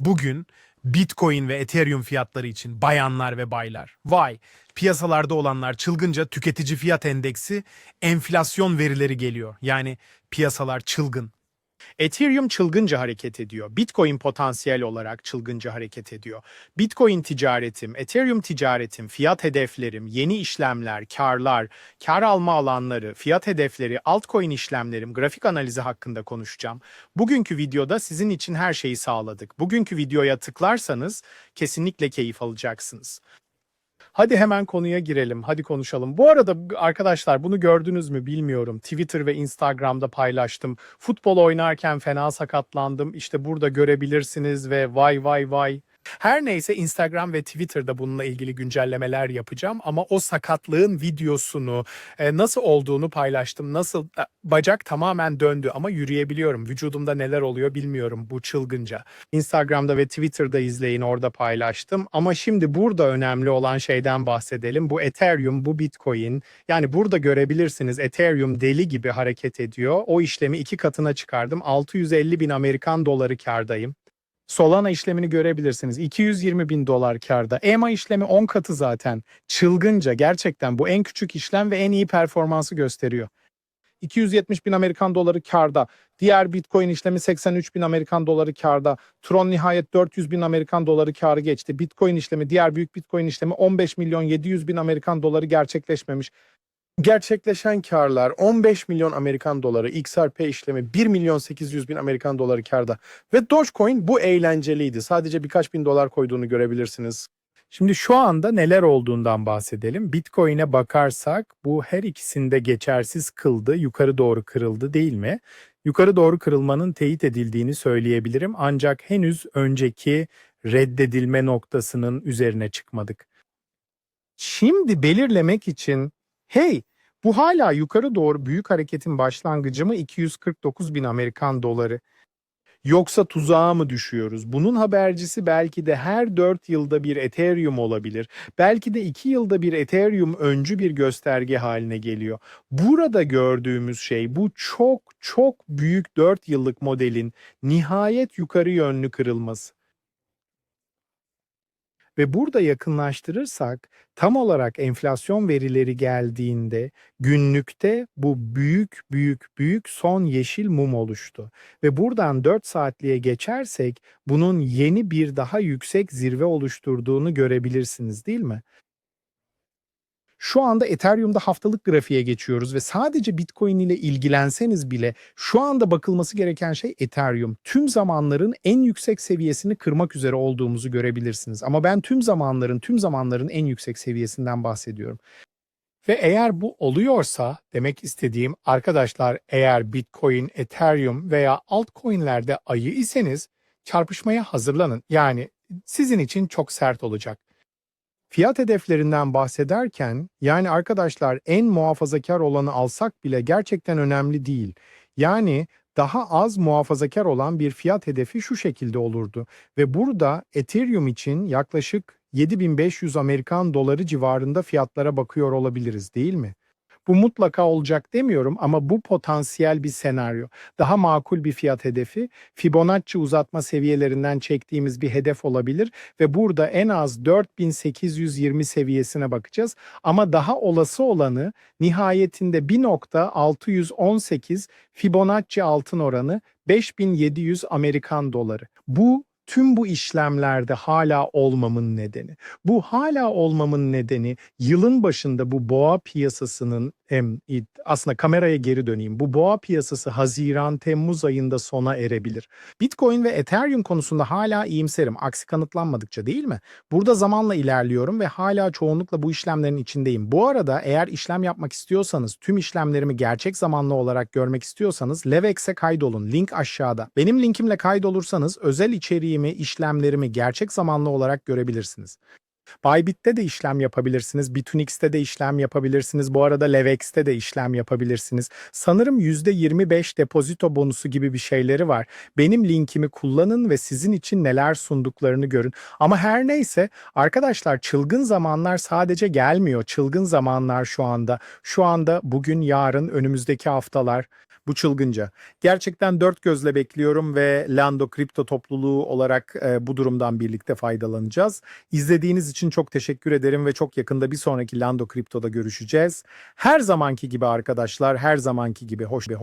Bugün Bitcoin ve Ethereum fiyatları için bayanlar ve baylar. Vay, piyasalarda olanlar çılgınca tüketici fiyat endeksi enflasyon verileri geliyor. Yani piyasalar çılgın. Ethereum çılgınca hareket ediyor. Bitcoin potansiyel olarak çılgınca hareket ediyor. Bitcoin ticaretim, Ethereum ticaretim, fiyat hedeflerim, yeni işlemler, karlar, kar alma alanları, fiyat hedefleri, altcoin işlemlerim, grafik analizi hakkında konuşacağım. Bugünkü videoda sizin için her şeyi sağladık. Bugünkü videoya tıklarsanız kesinlikle keyif alacaksınız. Hadi hemen konuya girelim. Hadi konuşalım. Bu arada arkadaşlar bunu gördünüz mü bilmiyorum. Twitter ve Instagram'da paylaştım. Futbol oynarken fena sakatlandım. İşte burada görebilirsiniz ve vay vay vay. Her neyse Instagram ve Twitter'da bununla ilgili güncellemeler yapacağım ama o sakatlığın videosunu e, nasıl olduğunu paylaştım. Nasıl e, bacak tamamen döndü ama yürüyebiliyorum. Vücudumda neler oluyor bilmiyorum bu çılgınca. Instagram'da ve Twitter'da izleyin orada paylaştım. Ama şimdi burada önemli olan şeyden bahsedelim. Bu Ethereum, bu Bitcoin. Yani burada görebilirsiniz Ethereum deli gibi hareket ediyor. O işlemi iki katına çıkardım. 650 bin Amerikan doları kardayım. Solana işlemini görebilirsiniz. 220 bin dolar karda. EMA işlemi 10 katı zaten. Çılgınca gerçekten bu en küçük işlem ve en iyi performansı gösteriyor. 270 bin Amerikan doları karda. Diğer Bitcoin işlemi 83 bin Amerikan doları karda. Tron nihayet 400 bin Amerikan doları karı geçti. Bitcoin işlemi, diğer büyük Bitcoin işlemi 15 milyon 700 bin Amerikan doları gerçekleşmemiş. Gerçekleşen karlar 15 milyon Amerikan doları, XRP işlemi 1 milyon 800 bin Amerikan doları karda. Ve Dogecoin bu eğlenceliydi. Sadece birkaç bin dolar koyduğunu görebilirsiniz. Şimdi şu anda neler olduğundan bahsedelim. Bitcoin'e bakarsak bu her ikisinde geçersiz kıldı, yukarı doğru kırıldı değil mi? Yukarı doğru kırılmanın teyit edildiğini söyleyebilirim ancak henüz önceki reddedilme noktasının üzerine çıkmadık. Şimdi belirlemek için hey bu hala yukarı doğru büyük hareketin başlangıcı mı 249 bin Amerikan doları? Yoksa tuzağa mı düşüyoruz? Bunun habercisi belki de her 4 yılda bir Ethereum olabilir. Belki de 2 yılda bir Ethereum öncü bir gösterge haline geliyor. Burada gördüğümüz şey bu çok çok büyük 4 yıllık modelin nihayet yukarı yönlü kırılması. Ve burada yakınlaştırırsak tam olarak enflasyon verileri geldiğinde günlükte bu büyük büyük büyük son yeşil mum oluştu. Ve buradan 4 saatliğe geçersek bunun yeni bir daha yüksek zirve oluşturduğunu görebilirsiniz değil mi? Şu anda Ethereum'da haftalık grafiğe geçiyoruz ve sadece Bitcoin ile ilgilenseniz bile şu anda bakılması gereken şey Ethereum. Tüm zamanların en yüksek seviyesini kırmak üzere olduğumuzu görebilirsiniz. Ama ben tüm zamanların tüm zamanların en yüksek seviyesinden bahsediyorum. Ve eğer bu oluyorsa demek istediğim arkadaşlar eğer Bitcoin, Ethereum veya altcoin'lerde ayı iseniz çarpışmaya hazırlanın. Yani sizin için çok sert olacak. Fiyat hedeflerinden bahsederken yani arkadaşlar en muhafazakar olanı alsak bile gerçekten önemli değil. Yani daha az muhafazakar olan bir fiyat hedefi şu şekilde olurdu ve burada Ethereum için yaklaşık 7500 Amerikan doları civarında fiyatlara bakıyor olabiliriz değil mi? Bu mutlaka olacak demiyorum ama bu potansiyel bir senaryo. Daha makul bir fiyat hedefi Fibonacci uzatma seviyelerinden çektiğimiz bir hedef olabilir ve burada en az 4820 seviyesine bakacağız. Ama daha olası olanı nihayetinde 1.618 Fibonacci altın oranı 5700 Amerikan doları. Bu tüm bu işlemlerde hala olmamın nedeni. Bu hala olmamın nedeni yılın başında bu boğa piyasasının em, it- aslında kameraya geri döneyim. Bu boğa piyasası Haziran Temmuz ayında sona erebilir. Bitcoin ve Ethereum konusunda hala iyimserim. Aksi kanıtlanmadıkça değil mi? Burada zamanla ilerliyorum ve hala çoğunlukla bu işlemlerin içindeyim. Bu arada eğer işlem yapmak istiyorsanız, tüm işlemlerimi gerçek zamanlı olarak görmek istiyorsanız Levex'e kaydolun. Link aşağıda. Benim linkimle kaydolursanız özel içeriğimi, işlemlerimi gerçek zamanlı olarak görebilirsiniz. Bybit'te de işlem yapabilirsiniz. Bitunix'te de işlem yapabilirsiniz. Bu arada Levex'te de işlem yapabilirsiniz. Sanırım %25 depozito bonusu gibi bir şeyleri var. Benim linkimi kullanın ve sizin için neler sunduklarını görün. Ama her neyse arkadaşlar çılgın zamanlar sadece gelmiyor. Çılgın zamanlar şu anda. Şu anda bugün, yarın, önümüzdeki haftalar. Bu çılgınca. Gerçekten dört gözle bekliyorum ve Lando kripto topluluğu olarak e, bu durumdan birlikte faydalanacağız. İzlediğiniz için çok teşekkür ederim ve çok yakında bir sonraki Lando Kripto'da görüşeceğiz. Her zamanki gibi arkadaşlar, her zamanki gibi hoş ve hoş